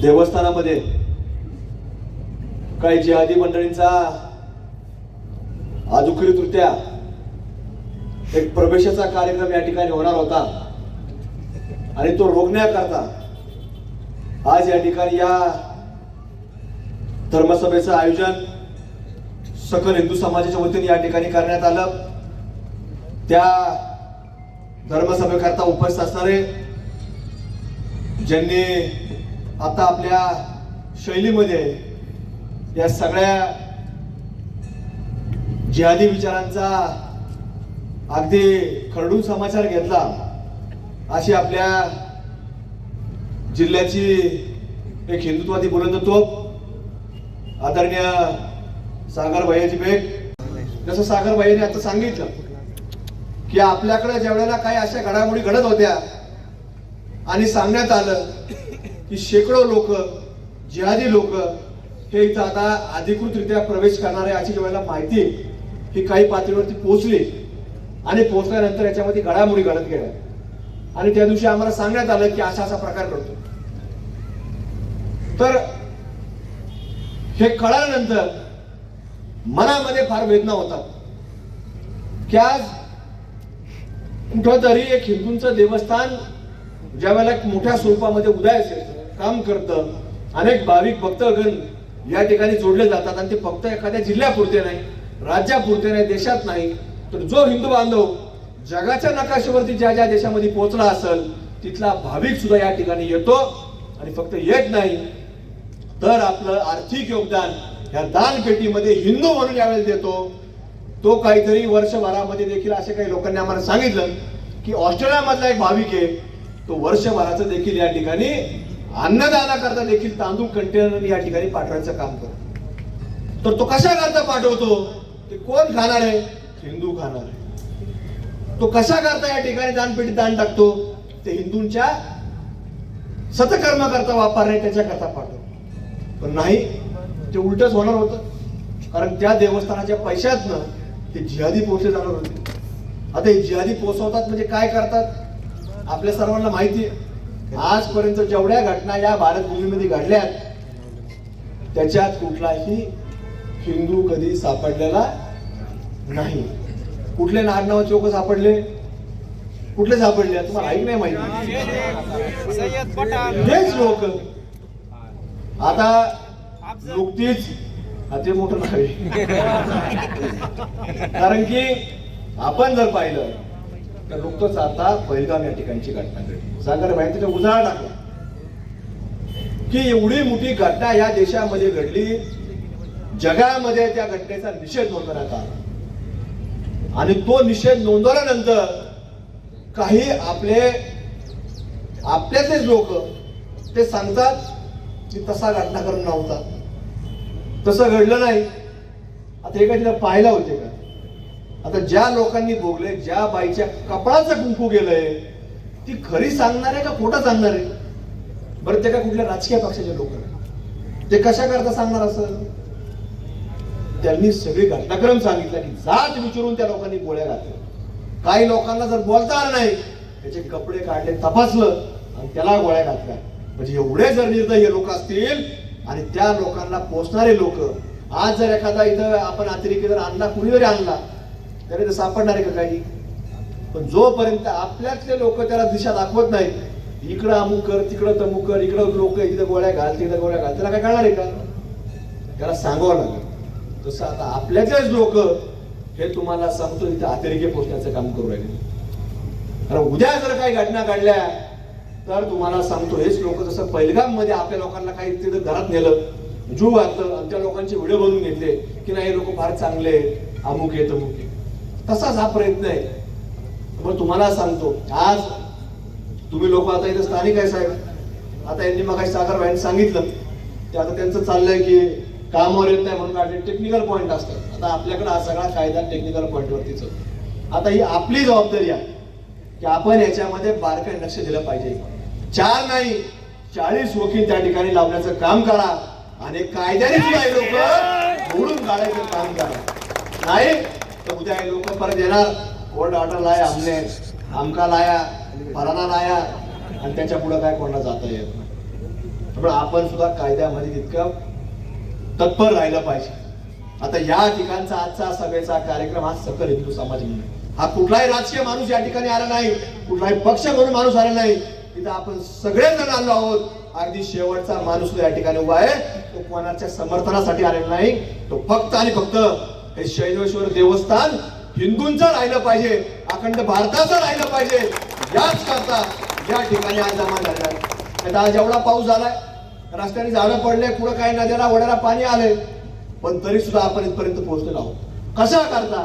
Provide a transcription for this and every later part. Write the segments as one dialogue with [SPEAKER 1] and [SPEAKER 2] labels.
[SPEAKER 1] देवस्थानामध्ये. काही जिहादी मंडळींचा अधिकृतरित्या एक प्रवेशाचा कार्यक्रम या ठिकाणी होणार होता. आणि तो रोखण्याकरता आज या ठिकाणी या धर्मसभेचं आयोजन सकल हिंदू समाजाच्या वतीने या ठिकाणी करण्यात आलं. त्या धर्मसभेकरता उपस्थित असणारे ज्यांनी आता आपल्या शैलीमध्ये या सगळ्या जिहादी विचारांचा अगदी खरडून समाचार घेतला अशी आपल्या जिल्ह्याची एक हिंदुत्वादी बुलंद तोप आदरणीय सागर भैयाची बेग जसं सागर भैयाने आता सांगितलं की आपल्याकडे ज्या वेळेला काही अशा घडामोडी घडत होत्या आणि सांगण्यात आलं की शेकडो लोक जिहादी लोक हे इथं आता अधिकृतरित्या प्रवेश करणारे अशी वेळेला माहिती ही काही पातळीवरती पोहोचली आणि पोहोचल्यानंतर याच्यामध्ये घडामोडी घडत गेल्या. आणि त्या दिवशी आम्हाला सांगण्यात आलं की असा असा प्रकार घडतो. तर हे कळल्यानंतर मनामध्ये फार वेदना होतात. की आज कुठंतरी एक हिंदूंचं देवस्थान ज्या वेळेला एक मोठ्या स्वरूपामध्ये उदयास येतं काम करतं. अनेक भाविक भक्तगण या ठिकाणी जोडले जातात आणि ते फक्त एखाद्या जिल्ह्यापुरते नाही राज्यापुरते नाही देशात नाही. तर जो हिंदू बांधव जगाच्या नकाशेवरती ज्या ज्या देशामध्ये पोहोचला असेल तिथला भाविक सुद्धा या ठिकाणी येतो आणि फक्त येत नाही. तर आपलं आर्थिक योगदान या दानपेटीमध्ये हिंदू म्हणून यावेळेस देतो. तो काहीतरी वर्षभरामध्ये देखील असे काही लोकांनी आम्हाला सांगितलं की ऑस्ट्रेलियामधला एक भाविक आहे तो वर्षभराचं देखील या ठिकाणी अन्नदाना करता देखील तांदूळ कंटेनर या ठिकाणी पाठवायचं काम करतो. तर तो कशा करता पाठवतो? ते कोण खाणार आहे? हिंदू खाणार आहे. तो कशा करता या ठिकाणी दानपेटीत दान टाकतो? ते हिंदूंच्या सतकर्म करता वापरणे त्याच्या करता पाठवतो. पण नाही ते उलटच होणार होतं. कारण त्या देवस्थानाच्या पैशातनं ते जिहादी पोहोचले जाणार होते. आता हे जिहादी पोहोचवतात म्हणजे काय करतात? आपल्या सर्वांना माहिती आहे. आजपर्यंत जेवढ्या घटना या भारत भूमीमध्ये घडल्यात त्याच्यात कुठलाही हिंदू कधी सापडलेला नाही. कुठले नागनावाचे लोक सापडले? कुठले सापडले? तुम्हाला ऐक नाही माहिती. हेच लोक. आता नुकतीच ते मोठं नाव. आहे कारण की आपण जर पाहिलं तर नुकतंच आता पहिलगाम या ठिकाणची घटना घडली. सागर भाई उजाळा टाकला की एवढी मोठी घटना या देशामध्ये घडली जगामध्ये त्या घटनेचा निषेध नोंदवण्यात आला. आणि तो निषेध नोंदवल्यानंतर काही आपले आपल्यातलेच लोक ते सांगतात की तसा घटना करून नव्हता. तसं घडलं नाही. आता एका तिला पाहायला होते का? आता ज्या लोकांनी भोगले ज्या बाईच्या कपडाचं कुंकू गेलंय ती खरी सांगणार आहे का खोटं सांगणार? आहे बरं ते का कुठल्या राजकीय पक्षाचे लोक ते कशा करता सांगणार असं? त्यांनी सगळी घटनाक्रम सांगितला की जात विचारून त्या लोकांनी गोळ्या घातल्या. काही लोकांना जर बोलता आलं नाही त्याचे कपडे काढले तपासलं आणि त्याला गोळ्या घातल्या. म्हणजे एवढे जर निर्दय लोक असतील आणि त्या लोकांना पोचणारे लोक आज जर एखादा इथं आपण अतिरेकी जर आणला कुणी जरी आणला तरी ते सापडणार आहे का काही? पण जोपर्यंत आपल्यातले लोक त्याला दिशा दाखवत नाही इकडं अमुक कर तिकडं तमुक कर इकडं लोक इकडं गोळ्या घाल तिकडं गोळ्या घाल त्याला काय कळणार आहे का? त्याला सांगावं लागेल. तसं आता आपल्यातलेच लोक हे तुम्हाला सांगतो इथे अतिरेकी पोचण्याचं काम करू राहिले. कारण उद्या जर काही घटना घडल्या तर तुम्हाला सांगतो हेच लोक जसं पहिलगाममध्ये आपल्या लोकांना काही तिथं घरात नेलं जू घातलं आणि त्या लोकांचे व्हिडिओ बनवून घेतले की नाही हे लोक फार चांगले आहेत अमुक आहे तमुक आहे तसाच हा प्रयत्न आहे. मग तुम्हाला सांगतो आज तुम्ही लोक आता इथे स्थानिक आहे साहेब. आता यांनी मग सागर भाईंनी सांगितलं ते आता त्यांचं चाललंय की कामावर येत नाही म्हणून काढले टेक्निकल पॉईंट असतात. आता आपल्याकडे हा सगळा कायदा टेक्निकल पॉईंटवरतीच आता ही आपली जबाबदारी आहे की आपण याच्यामध्ये बारकाईने लक्ष दिलं पाहिजे. चार नाही चाळीस वकील त्या ठिकाणी लावण्याचं काम करा आणि कायद्याने सुद्धा हे लोक मोडून काढायचं काम करा. नाही तर उद्या हे लोक परत येणार. कोर्ट ऑर्डर लाया आमने आमका लाया पराना लाया आणि त्याच्या पुढे काय कोणाला जाता येत नाही. त्यामुळे आपण सुद्धा कायद्यामध्ये तितकं तत्पर राहिलं पाहिजे. आता या ठिकाणचा आजचा सभेचा कार्यक्रम हा सकल हिंदू समाज म्हणून हा कुठलाही राजकीय माणूस या ठिकाणी आला नाही कुठलाही पक्ष म्हणून माणूस आला नाही. तिथं आपण सगळेजण आलो आहोत. अगदी शेवटचा माणूस या ठिकाणी उभा आहे. तो कोणाच्या समर्थनासाठी आलेला नाही. तो फक्त आणि फक्त हे शैलेश्वर देवस्थान हिंदूंचं राहिलं पाहिजे अखंड भारताचं राहिलं पाहिजे याच करता या ठिकाणी आज जमा झालेला आहे. आता आज एवढा पाऊस झालाय रस्त्याने झाडं पडले पुढे काही नद्याला वड्याला पाणी आले पण तरी सुद्धा आपण इथपर्यंत पोहोचलेलो आहोत. कसा करता?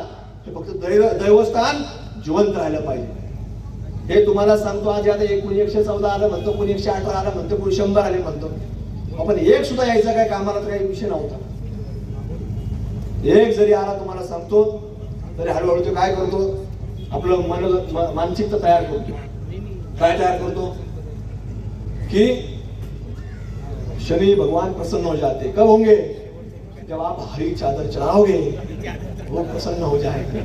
[SPEAKER 1] हे फक्त दैव दैवस्थान जिवंत राहिलं पाहिजे. हे तुम्हाला सांगतो आज आता एक कोणी एकशे चौदा आलं म्हणतो कोणी एकशे अठरा आलं म्हणतो कोणी शंभर आले म्हणतो. आपण एक सुद्धा यायचा काय कामाला तर काही विषय नव्हता. एक जरी आला तुम्हाला सांगतो तरी हळूहळू तो काय करतो? आपलं मन मानसिकता तयार करतो. काय तयार करतो? कि शनि भगवान प्रसन्न हो जाते. कब होंगे? जब आप हरी चादर चढ़ाओगे वो प्रसन्न हो जाएंगे.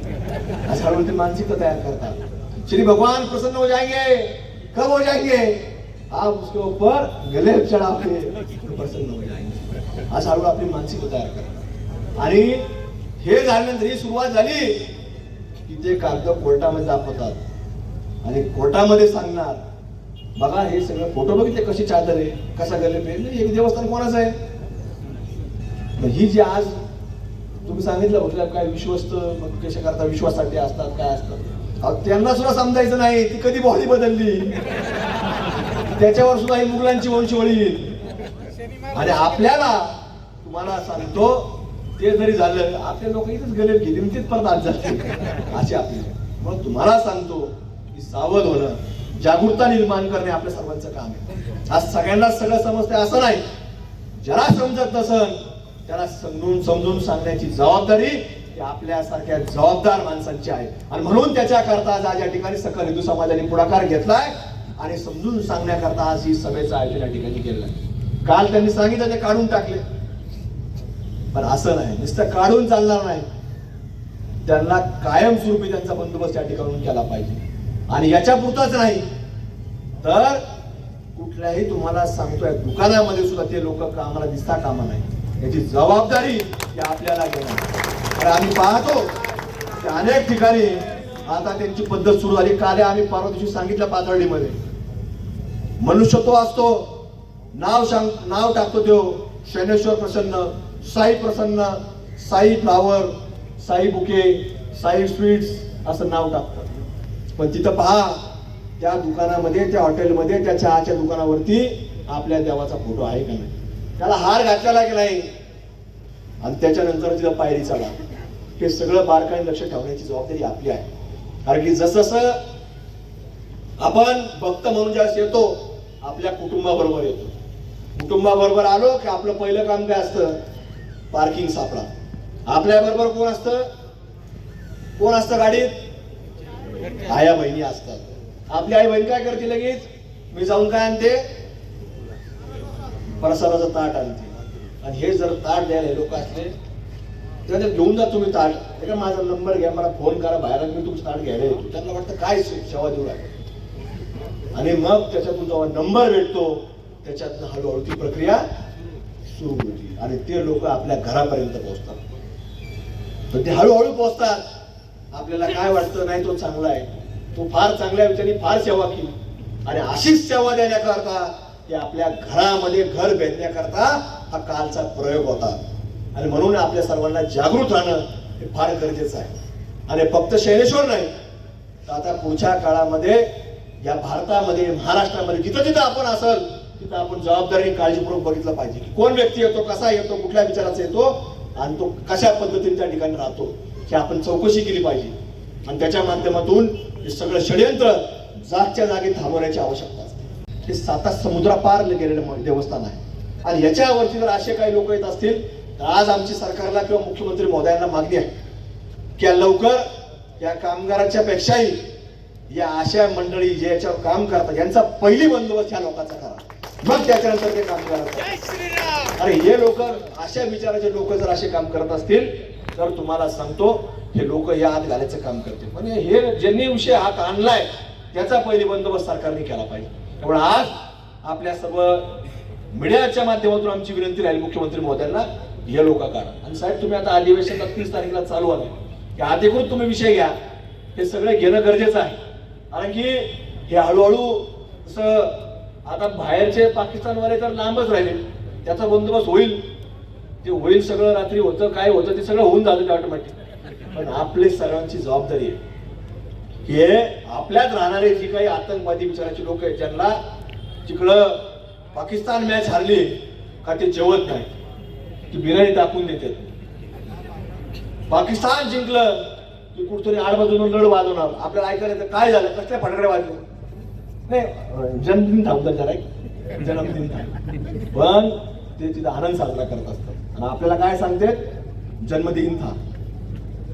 [SPEAKER 1] ऐसा हळूहळू मानसिकता तैयार करता श्री भगवान प्रसन्न हो जाएंगे. कब हो जाएंगे? आप उसके ऊपर गले चढ़ाओगे तो प्रसन्न हो जाएंगे. असं हळूहळू आपली मानसिकता तयार करता आणि हे झाल्यानंतर ही सुरुवात झाली की ते कागद कोर्टामध्ये दाखवतात. आणि कोर्टामध्ये सांगणार बघा हे सगळं फोटो बघितले कशी चादर आहे? कसा गले पाहिजे हे देवस्थान कोणाचं आहे? ही जी आज तुम्ही सांगितलं कुठल्या काय विश्वस्त कशा करता विश्वासाठी असतात काय असतात? त्यांना सुद्धा समजायचं नाही ती कधी बॉडी बदलली? त्याच्यावर सुद्धा ही मुघलांची वंशवळी येईल. आणि आपल्याला तुम्हाला सांगतो ते जरी झालं आपले लोक इथेच गले गेले तेच परत आज जाते असे आपले मग तुम्हाला सांगतो की सावध होणं जागरूकता निर्माण करणे आपल्या सर्वांचं काम आहे. आज सगळ्यांना सगळं समजते असं नाही. ज्याला समजत नसन त्याला समजून समजून सांगण्याची जबाबदारी आपल्यासारख्या जबाबदार माणसांची आहे. आणि म्हणून त्याच्याकरता आज आज या ठिकाणी सकल हिंदू समाजाने पुढाकार घेतलाय आणि समजून सांगण्याकरता आज ही सभेचं आयोजन या ठिकाणी केलं आहे. काल त्यांनी सांगितलं ते काढून टाकले. पण असं नाही. नुसतं काढून चालणार नाही. त्यांना कायमस्वरूपी त्यांचा बंदोबस्त या ठिकाणून केला पाहिजे. आणि याच्या पुरताच नाही तर कुठल्याही तुम्हाला सांगतोय दुकानामध्ये सुद्धा ते लोक कामाला दिसता कामा नाही. याची जबाबदारी ही आपल्याला घेणार आम्ही पाहतो की अनेक ठिकाणी आता त्यांची पद्धत सुरू झाली. काल आम्ही परवा दिवशी सांगितलं पाथर्डीमध्ये. मनुष्य तो असतो. नाव सांग नाव टाकतो देव शैनेश्वर प्रसन्न. साई प्रसन्न Sai flower Sai bouquet Sai sweets असं नाव टाकतात. पण तिथं पहा त्या दुकानामध्ये त्या हॉटेलमध्ये त्या चहाच्या दुकानावरती आपल्या देवाचा फोटो आहे का नाही? त्याला हार घातलेला की नाही? आणि त्याच्यानंतर तिथं पायरी चढा. हे सगळं बारकाईने लक्ष ठेवण्याची जबाबदारी आपली आहे. कारण की जसं आपण भक्त म्हणून ज्यावेळेस येतो आपल्या कुटुंबाबरोबर येतो. कुटुंबाबरोबर आलो की आपलं पहिलं काम काय असतं? पार्किंग सापडा. आपल्या बरोबर कोण असतं? कोण असतं गाडीत? आया बहिणी असतात. आपली आई बहीण काय करते लगेच? मी जाऊन काय आणते? प्रसादाचं ताट आणते. आणि हे जर ताट द्यायला लोक असले तर ते घेऊन जा तुम्ही ताट. एका का माझा नंबर घ्या मला फोन करा बाहेर मी तुमचं ताट घ्यायला येतो. त्यांना वाटतं काय सेवा देऊ लागेल. आणि मग त्याच्यातून जेव्हा नंबर भेटतो त्याच्यातनं हळूहळू ती प्रक्रिया सुरू होती. आणि ते लोक आपल्या घरापर्यंत पोहोचतात. तर ते हळूहळू पोहोचतात. आपल्याला काय वाटतं नाही तो चांगला आहे. तो फार चांगल्या विचाराने फार सेवा केली. आणि अशीच सेवा देण्याकरता ते आपल्या घरामध्ये घर भेटण्याकरता हा कालचा प्रयोग होता. आणि म्हणून आपल्या सर्वांना जागृत राहणं हे फार गरजेचं आहे. आणि फक्त शैलेश्वर नाही तर आता पुढच्या काळामध्ये या भारतामध्ये महाराष्ट्रामध्ये जिथं जिथं आपण असल तिथं आपण जबाबदारी काळजीपूर्वक बघितलं पाहिजे की कोण व्यक्ती येतो कसा येतो कुठल्या विचाराचा येतो आणि तो कशा पद्धतीने त्या ठिकाणी राहतो हे आपण चौकशी केली पाहिजे. आणि त्याच्या माध्यमातून हे सगळं षडयंत्र जागच्या जागी थांबवण्याची आवश्यकता असते. हे साता समुद्रापार गेलेलं देवस्थान आहे. आणि याच्यावरती जर असे काही लोक येत असतील तर आज आमची सरकारला किंवा मुख्यमंत्री महोदयांना मागणी आहे की या लवकर या कामगारांच्या पेक्षाही या आशा मंडळी जे याच्यावर काम करतात यांचा पहिली बंदोबस्त ह्या लोकांचा करा. मग त्याच्यानंतर ते काम करा अरे हे लोक अशा विचाराचे लोक जर असे काम करत असतील तर तुम्हाला सांगतो हे लोक या आत घालायचं काम करतील. म्हणजे हे ज्यांनी विषय हात आणलाय त्याचा पहिली बंदोबस्त सरकारने केला पाहिजे. त्यामुळे आज आपल्या सर्व मीडियाच्या माध्यमातून आमची विनंती राहील मुख्यमंत्री महोदयांना हे लोक काढा आणि साहेब तुम्ही आता अधिवेशन तीस तारीखला चालू आले की अधिकृत तुम्ही विषय घ्या. हे सगळं घेणं गरजेचं आहे. कारण की हे हळूहळू असं आता बाहेरचे पाकिस्तानवाले तर लांबच राहिले. त्याचा बंदोबस्त होईल. ते होईल सगळं रात्री होतं काय होतं ते सगळं होऊन जातं ते ऑटोमॅटिक पण आपली सर्वांची जबाबदारी आहे. हे आपल्यात राहणारे जी काही आतंकवादी विचाराचे लोक आहेत ज्यांना तिकडं पाकिस्तान मॅच हारली का ते जेवत नाही. ती बिर्याणी टाकून देतात. पाकिस्तान जिंकलं की कुठतरी आडबाजून लढ वाजवणार. आपल्याला ऐकायला तर काय झालं? कसल्या फटकडे वाजले? नाही अं, जन्मदिन थांबतात जरा एक. जन्मदिन थांब. पण ते तिथं आनंद साजरा करत असतात. आणि आपल्याला काय सांगते? जन्मदिन था.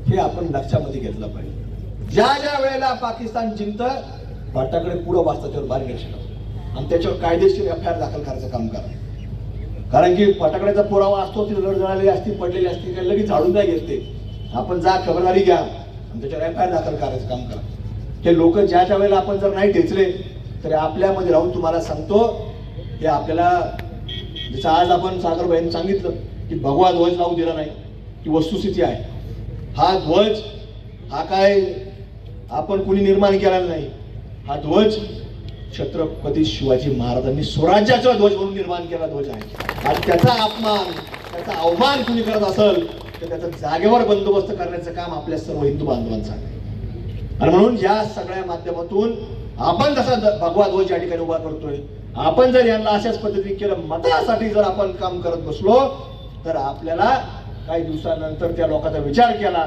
[SPEAKER 1] हे आपण लक्षामध्ये घेतलं पाहिजे. ज्या ज्या वेळेला पाकिस्तान जिंकतं भारताकडे पुढं वाचतं त्यावर बारीक लक्ष आणि त्याच्यावर कायदेशीर एफ आय आर दाखल करायचं काम करा. कारण की फटाकड्याचा पुरावा असतो ती लढ जळालेली असती पडलेली असती काही लगेच झाडून नाही घेते आपण जा खबरदारी घ्या. आणि त्याच्यावर एफ आय आर दाखल करायचं काम करा. हे लोक ज्या ज्या वेळेला आपण जर नाही ठेचले तरी आपल्यामध्ये राहून तुम्हाला सांगतो हे आपल्याला जसं आज आपण सागरबाईंनी सांगितलं की भगवा ध्वज लावू दिला नाही ही वस्तुस्थिती आहे. हा ध्वज हा काय आपण कुणी निर्माण केलेला नाही हा ध्वज छत्रपती शिवाजी महाराजांनी स्वराज्याचा ध्वज म्हणून निर्माण केला ध्वज आहे. आणि त्याचा अपमान त्याचा अवमान कुणी करत असेल तर त्याचा जागेवर बंदोबस्त करण्याचं काम आपल्या सर्व हिंदू बांधवांचं आहे. आणि म्हणून या सगळ्या माध्यमातून आपण जसा भगवा ध्वज या ठिकाणी उभा करतोय आपण जर यांना अशाच पद्धतीने केलं मतासाठी जर आपण काम करत बसलो तर आपल्याला काही दिवसानंतर त्या लोकांचा विचार केला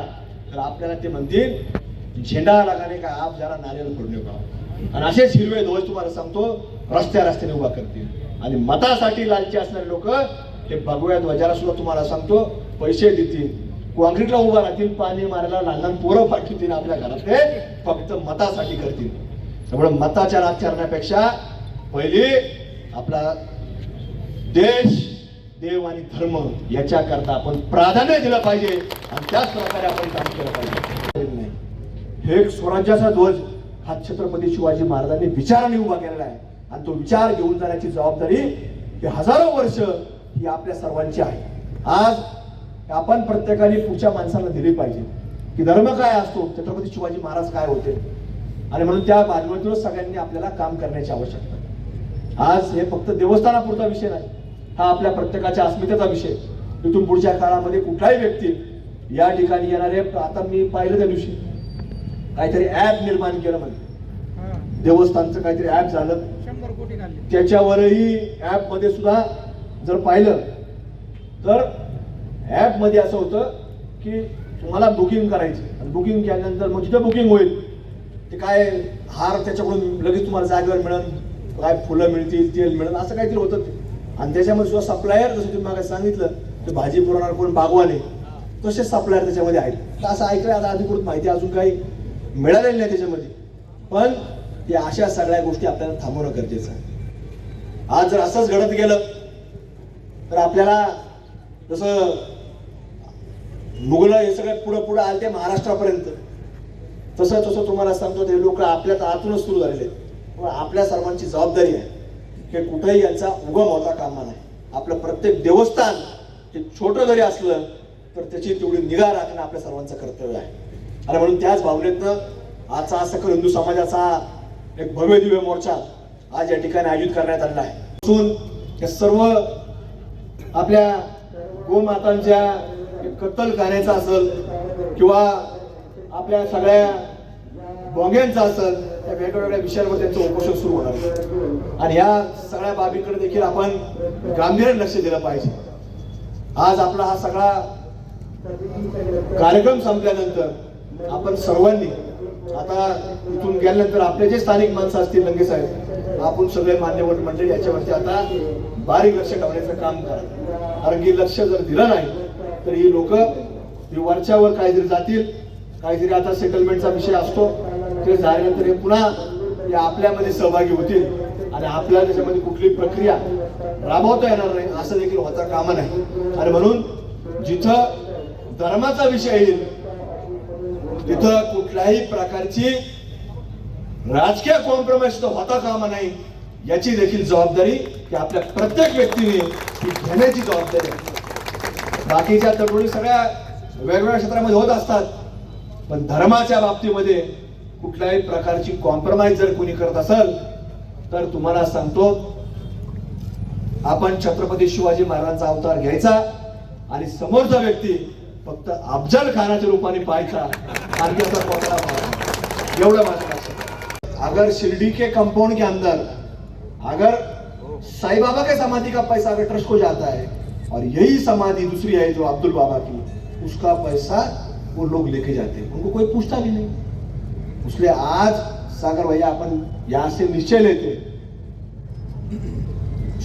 [SPEAKER 1] तर आपल्याला ते म्हणतील झेंडा लगाने का आप जरा नारियल फोडणे का? आणि असेच हिरवे ध्वज तुम्हाला सांगतो रस्त्या रस्त्याने उभा करतील. आणि मतासाठी लालची असणारे लोक ते भगव्या ध्वजाला सुद्धा तुम्हाला सांगतो पैसे देतील. कॉन्क्रीटला उभा राहतील पाणी मारायला लहान लहान पोरं पाठवतील आपल्या घरात ते फक्त मतासाठी करतील. त्यामुळे मताच्या राजकारणापेक्षा पहिली आपला देश देव आणि धर्म याच्याकरता आपण प्राधान्य दिलं पाहिजे आणि त्याच प्रकारे आपण काम केलं पाहिजे. हे एक स्वराज्याचा ध्वज हा छत्रपती शिवाजी महाराजांनी विचाराने उभा केलेला आहे. आणि तो विचार घेऊन जाण्याची जबाबदारी ही हजारो वर्ष ही आपल्या सर्वांची आहे. आज आपण प्रत्येकाने पुढच्या माणसाला दिली पाहिजे की धर्म काय असतो छत्रपती शिवाजी महाराज काय होते? आणि म्हणून त्या बाजूतूनच सगळ्यांनी आपल्याला काम करण्याची आवश्यकता. आज हे फक्त देवस्थानापुरता विषय नाही हा आपल्या प्रत्येकाच्या अस्मितेचा विषय इथून पुढच्या काळामध्ये कुठलाही व्यक्ती या ठिकाणी येणारे आता मी पाहिलं त्या दिवशी. काहीतरी ऍप निर्माण केलं म्हणजे देवस्थानचं काहीतरी ऍप झालं. त्याच्यावरही ऍपमध्ये सुद्धा जर पाहिलं तर ऍपमध्ये असं होतं की तुम्हाला बुकिंग करायची बुकिंग केल्यानंतर मग जिथं बुकिंग होईल. ते काय हार त्याच्याकडून लगेच तुम्हाला जागेवर मिळेल काय फुलं मिळतील तेल मिळेल असं काहीतरी होतं ते. आणि त्याच्यामध्ये सुद्धा सप्लायर जसं तुम्ही मागे सांगितलं ते भाजी पुरवणार कोण? बागवाने तसे सप्लायर त्याच्यामध्ये आहेत. तर असं ऐकलं आता अधिकृत माहिती अजून काही मिळालेली नाही त्याच्यामध्ये. पण या अशा सगळ्या गोष्टी आपल्याला थांबवणं गरजेचं आहे. आज जर असंच घडत गेलं तर आपल्याला जसं मुघल हे सगळं पुढं पुढं आले ते महाराष्ट्रापर्यंत. तसं तसं तुम्हाला सांगतो ते लोक आपल्यात आतूनच सुरू झालेले आहेत. पण आपल्या सर्वांची जबाबदारी आहे की कुठेही यांचा उगम होता कामा नाही आपलं प्रत्येक देवस्थान हे छोटं जरी असलं तर त्याची तेवढी निगा राखणं आपल्या सर्वांचं कर्तव्य आहे. आणि म्हणून त्याच भावनेतनं आजचा सकल हिंदू समाजाचा एक भव्य दिव्य मोर्चा आज या ठिकाणी आयोजित करण्यात आलेला आहे. असून हे सर्व आपल्या गोमातांच्या कत्तल करण्याचा असेल किंवा आपल्या सगळ्या भोंग्यांचा असेल त्या वेगवेगळ्या विषयांवर त्यांचं उपोषण सुरू होणार आणि या सगळ्या बाबींकडे देखील आपण गांभीर्याने लक्ष दिलं पाहिजे. आज आपला हा सगळा कार्यक्रम संपल्यानंतर आपण सर्वांनी आता इथून गेल्यानंतर आपले जे स्थानिक माणसं असतील लंगे साहेब आपण सगळे मान्यवर मंडळी याच्यावरती आता बारीक लक्ष ठेवण्याचं काम करा. कारण की लक्ष जर दिलं नाही तर ही लोक वरच्यावर काहीतरी जातील काहीतरी आता सेटलमेंटचा विषय असतो. ते झाल्यानंतर हे पुन्हा या आपल्यामध्ये सहभागी होतील आणि आपल्या त्याच्यामध्ये कुठली प्रक्रिया राबवता येणार नाही असं देखील होता कामा नाही. आणि म्हणून जिथं धर्माचा विषय येईल तिथं कुठल्याही प्रकारची राजकीय कॉम्प्रोमाइज तर होता कामा नाही याची देखील जबाबदारी की आपल्या प्रत्येक व्यक्तीने ती घेण्याची जबाबदारी आहे. बाकीच्या तडजोडी सगळ्या वेगवेगळ्या क्षेत्रामध्ये होत असतात पण धर्माच्या बाबतीमध्ये कुठल्याही प्रकारची कॉम्प्रोमाइज जर कोणी करत असेल तर तुम्हाला सांगतो आपण छत्रपती शिवाजी महाराजांचा अवतार घ्यायचा आणि समोरचा व्यक्ती फक्त अफजल खानाच्या रूपाने पाहायचा आणि त्याचा कोकणा पाहायचा. एवढं माझं अगर शिर्डी के कंपाउंड के अंदर अगर साईबाबा के समाधि का पैसा अगर ट्रस्ट को जाता है और यही समाधि दूसरी है जो अब्दुल बाबा की उसका पैसा वो लोग लेके जाते हैं। उनको कोई पूछता भी नहीं। इसलिए आज सागर भैया अपन यहाँ से निश्चय लेते.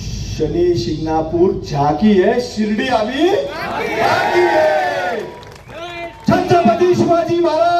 [SPEAKER 1] शनि शिंगणापूर झाकी है शिरडी अभी छत्रपति शिवाजी महाराज.